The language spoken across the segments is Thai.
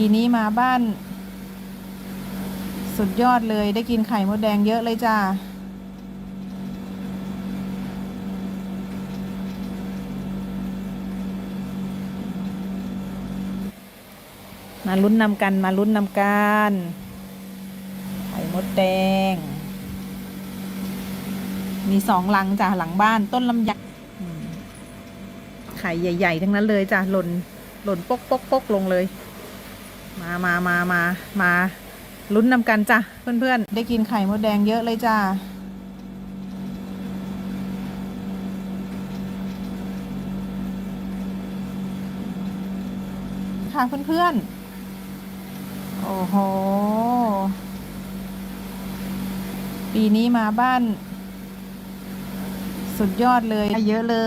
ปีนี้มาบ้าน สุดยอดเลยได้กินไข่มดแดงเยอะเลยจ้ามาลุ้นนำกันมาลุ้นนำกันไข่มดแดง มีสองหลังจ้ะหลังบ้านต้นลำยอืมไข่ใหญ่ ๆ ทั้งนั้นเลยจ้ะหล่นหล่นปกปกปกลงเลย มามามามามาลุ้นนำกันจ้ะเพื่อนๆ ได้กินไข่มดแดงเยอะเลยจ้าค่ะเพื่อนๆ โอ้โห ปีนี้มาบ้าน สุดยอดเลย เยอะเล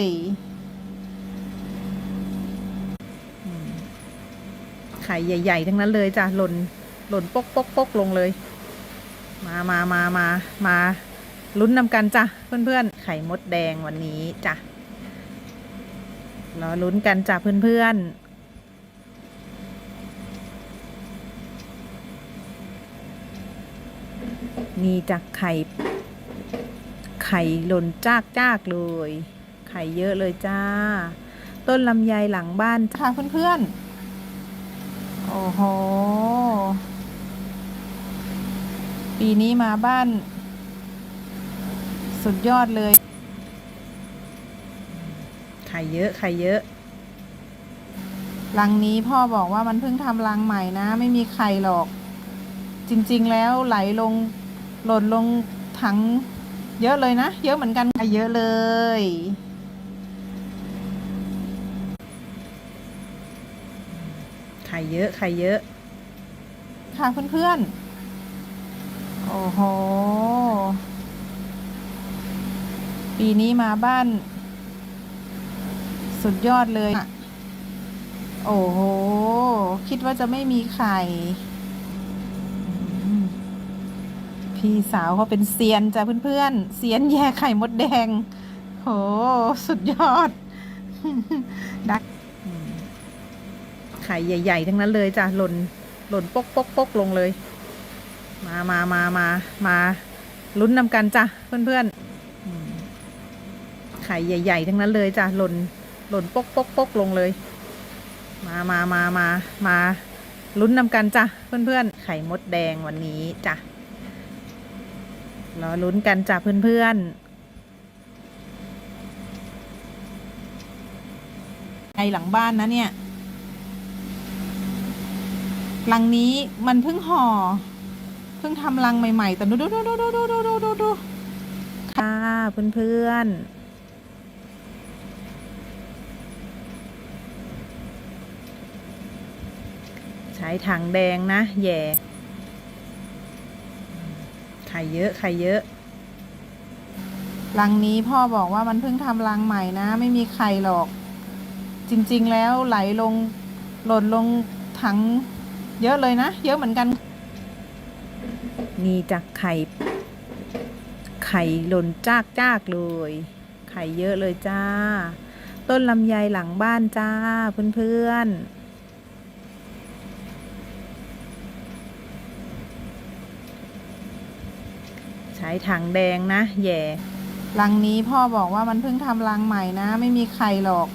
ยอืม ไข่ใหญ่ ๆ ทั้งนั้นเลยจ้ะหล่นหล่นปกปกปกลงเลย มามามามามาลุ้นนำกันจ้ะเพื่อนๆ ไข่มดแดงวันนี้จ้ะรอลุ้นกันจ้ะเพื่อนๆมีจากไข่ ไข่หล่นจากจากเลย ไข่เยอะเลยจ้า ต้นลำไยหลังบ้านค่ะเพื่อนๆ โอ้โห ปีนี้มาบ้าน สุดยอดเลย ไข่เยอะ ไข่เยอะ รังนี้พ่อบอกว่ามันเพิ่งทำรังใหม่นะ ไม่มีไข่หรอก จริง ๆ แล้วไหลลง หล่นลงถัง เยอะเลยนะ เยอะเหมือนกันค่ะเยอะเลย ข่เยอะไข่เยอะ ค่ะเพื่อนๆ โอ้โห ปีนี้มาบ้าน สุดยอดเลยอะโอ้โห คิดว่าจะไม่มีไข่ พี่สาวเขาเป็นเซียนจ้ะเพื่อนๆ เซียนแย่ไข่มดแดง โห สุดยอดด้อืมไข่ใหญ่ ๆ ทั้งนั้นเลยจ้ะหล่นหล่นปกปกปกลงเลย มามามามามาลุ้นนำกันจ้ะเพื่อนๆไข่ใหญ่ ๆ ทั้งนั้นเลยจ้ะหล่นหล่นปกปกปกลงเลย มามามามามาลุ้นนำกันจ้ะเพื่อนๆ ไข่มดแดงวันนี้จ้ะรอลุ้นกันจ้ะเพื่อนๆไอหลังบ้านนะเนี่ย หลังนี้มันเพิ่งห่อ เพิ่งทำรังใหม่ ๆ แต่ดูดูดูดูดูดูดูดูดูค่ะเพื่อนๆ ใช้ถังแดงนะแหย่ไข่เยอะไข่เยอะรังนี้พ่อบอกว่ามันเพิ่งทำรังใหม่นะ ไม่มีไข่หรอก จริง ๆ แล้วไหลลงหล่นลงถัง เยอะเลยนะ เยอะเหมือนกันมีจากไข่ ไข่หล่นจากจากเลย ไข่เยอะเลยจ้า ต้นลำไยหลังบ้านจ้า เพื่อนๆใช้ถังแดงนะแหย่รังนี้พ่อบอกว่ามันเพิ่งทำรังใหม่นะ ไม่มีไข่หรอก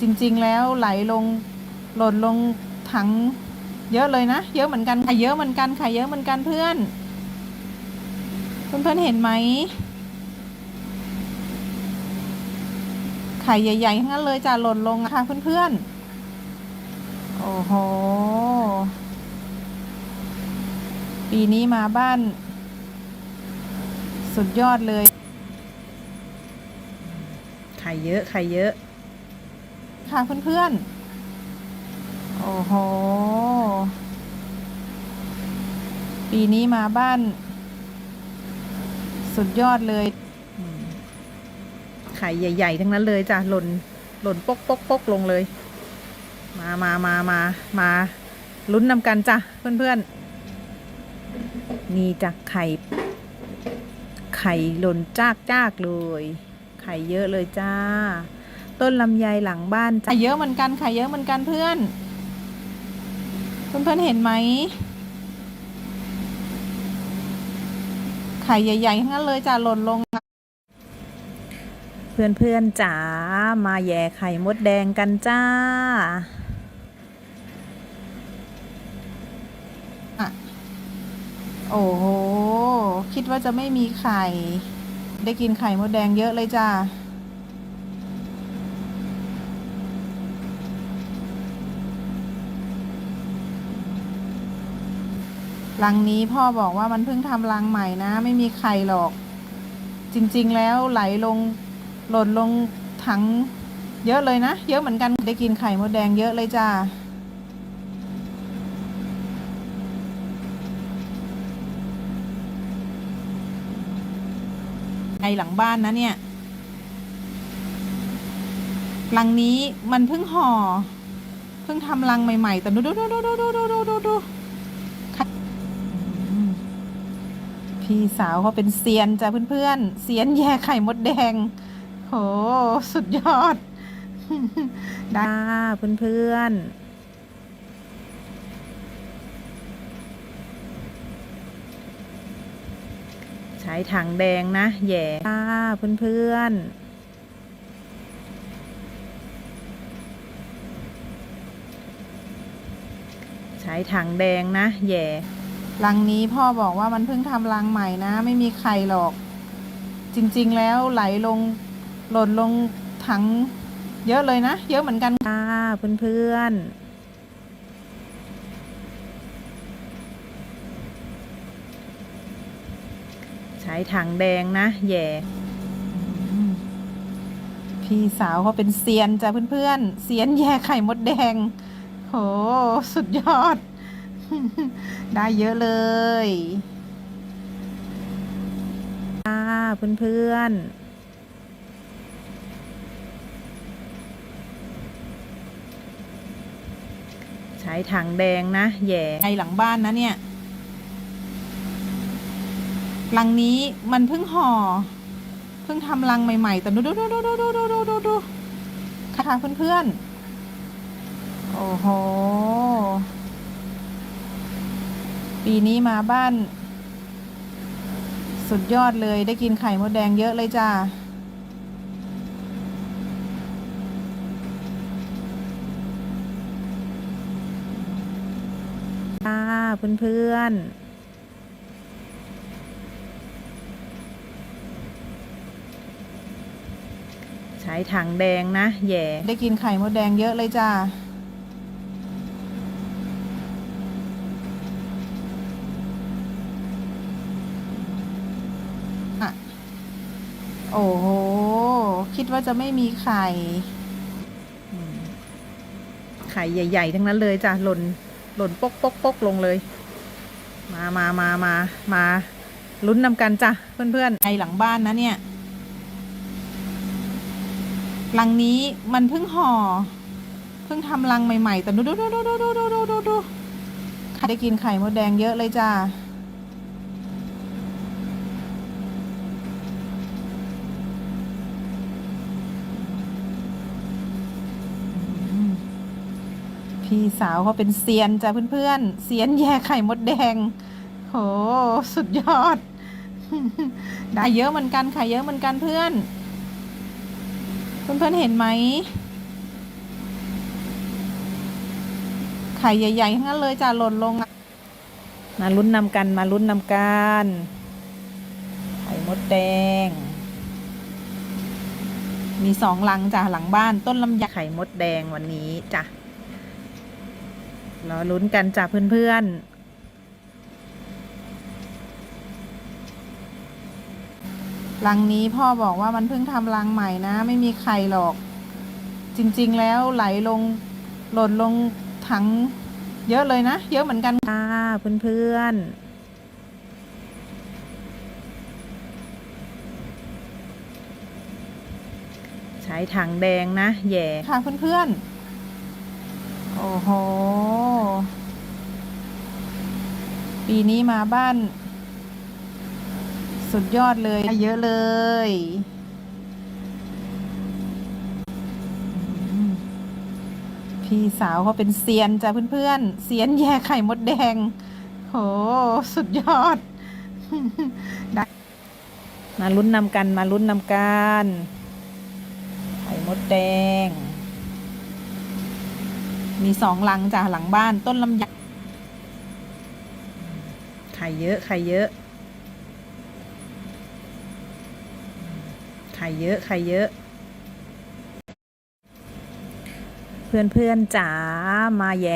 จริง ๆ แล้วไหลลงหล่นลงถัง เยอะเลยนะ เยอะเหมือนกันไข่เยอะเหมือนกันไข่เยอะเหมือนกันเพื่อน เพื่อนๆเห็นไหมไข่ใหญ่ๆทั้งนั้นเลยจะหล่นลงอะค่ะเพื่อนๆ โอ้โห ปีนี้มาบ้าน สุดยอดเลย ไข่เยอะไข่เยอะ ค่ะเพื่อนๆ โอ้โห ปีนี้มาบ้าน สุดยอดเลยอืมไข่ใหญ่ ๆ ทั้งนั้นเลยจ้ะหล่นหล่นปกปกปกลงเลย มามามามามาลุ้นนำกันจ้ะเพื่อนๆมีจากไข่ ไข่หล่นจากจากเลย ไข่เยอะเลยจ้า ต้นลำไยหลังบ้านจ้ะไข่เยอะเหมือนกันไข่เยอะเหมือนกันเพื่อน เพื่อนๆเห็นไหม ไข่ใหญ่ๆทั้งนั้นเลยจ้ะหล่นลง เพื่อนๆจ๋ามาแย่ไข่มดแดงกันจ้าอะโอ้โห คิดว่าจะไม่มีไข่ ได้กินไข่มดแดงเยอะเลยจ้า รังนี้พ่อบอกว่ามันเพิ่งทำรังใหม่นะ ไม่มีไข่หรอก จริงๆแล้วไหลลงหล่นลงถังเยอะเลยนะ เยอะเหมือนกันได้กินไข่มดแดงเยอะเลยจ้าไอหลังบ้านนะเนี่ยรังนี้มันเพิ่งห่อ เพิ่งทำรังใหม่ ๆ แต่ดูดูดูดูดูดูดูดูดูดูอืม พี่สาวเขาเป็นเซียนจ้ะเพื่อนๆเซียนแย่ไข่มดแดงโหสุดยอดด้เพื่อนๆใช้ถังแดงนะ แย่เพื่อนๆใช้ถังแดงนะ แย่ รังนี้พ่อบอกว่ามันเพิ่งทำรังใหม่นะ ไม่มีไข่หรอก จริงๆแล้วไหลลงหล่นลงถังเยอะเลยนะ เยอะเหมือนกันค่ะเพื่อนๆใช้ถังแดงนะแย่อืมพี่สาวเขาเป็นเซียนจ้ะเพื่อนๆเซียนแย่ไข่มดแดง โห สุดยอด ได้เยอะเลยค่ะเพื่อนๆใช้ถังแดงนะแย่ไอหลังบ้านนะเนี่ยรังนี้มันเพิ่งห่อ เพิ่งทำรังใหม่ๆ แต่ดูดูดูดูดูดูดูดูดูดูค่ะเพื่อนๆ โอ้โห ปีนี้มาบ้าน สุดยอดเลยได้กินไข่มดแดงเยอะเลยจ้าค่ะเพื่อนๆใช้ถังแดงนะแย่ ได้กินไข่มดแดงเยอะเลยจ้า อะโอ้โห คิด ว่าจะไม่มีไข่ไข่ใหญ่ ๆ ทั้งนั้นเลยจ้ะหล่นหล่นปกปกปกลงเลย มามามามามาลุ้นนำกันจ้ะเพื่อนๆไอหลังบ้านนะเนี่ยรังนี้มันเพิ่งห่อเพิ่งทำรังใหม่ ๆ แต่ดูดูดูดูดูดูดูดูดูดูได้กินไข่มดแดงเยอะเลยจ้า พี่สาวเขาเป็นเซียนจ้ะเพื่อนๆเซียนแย่ไข่มดแดงโหสุดยอด ได้เยอะเหมือนกันไข่เยอะเหมือนกันเพื่อน เพื่อนๆเห็นไหมไข่ใหญ่ๆทั้งนั้นเลยจ้ะหล่นลง มาลุ้นนำกันมาลุ้นนำกันไข่มดแดง มีสองหลังจ้ะหลังบ้านต้นลำไยไข่มดแดงวันนี้จ้ะ รอลุ้นกันจ้ะเพื่อนๆรังนี้พ่อบอกว่ามันเพิ่งทำรังใหม่นะ ไม่มีไข่หรอก จริงๆแล้วไหลลงหล่นลงถังเยอะเลยนะ เยอะเหมือนกันค่ะเพื่อนๆใช้ถังแดงนะแย่ค่ะเพื่อนๆโอ้โห ปีนี้มาบ้าน สุดยอดเลยเยอะเลยอืมพี่พี่สาวเขาเป็นเซียนจ้ะเพื่อนๆเซียนแย่ไข่มดแดง โห สุดยอดได้มาลุ้นนำกันมาลุ้นนำกัน ไข่มดแดง มีสองหลังจ้ะหลังบ้านต้นลำไยไข่เยอะไข่เยอะไข่เยอะไข่เยอะ เพื่อนๆจ๋ามาแย่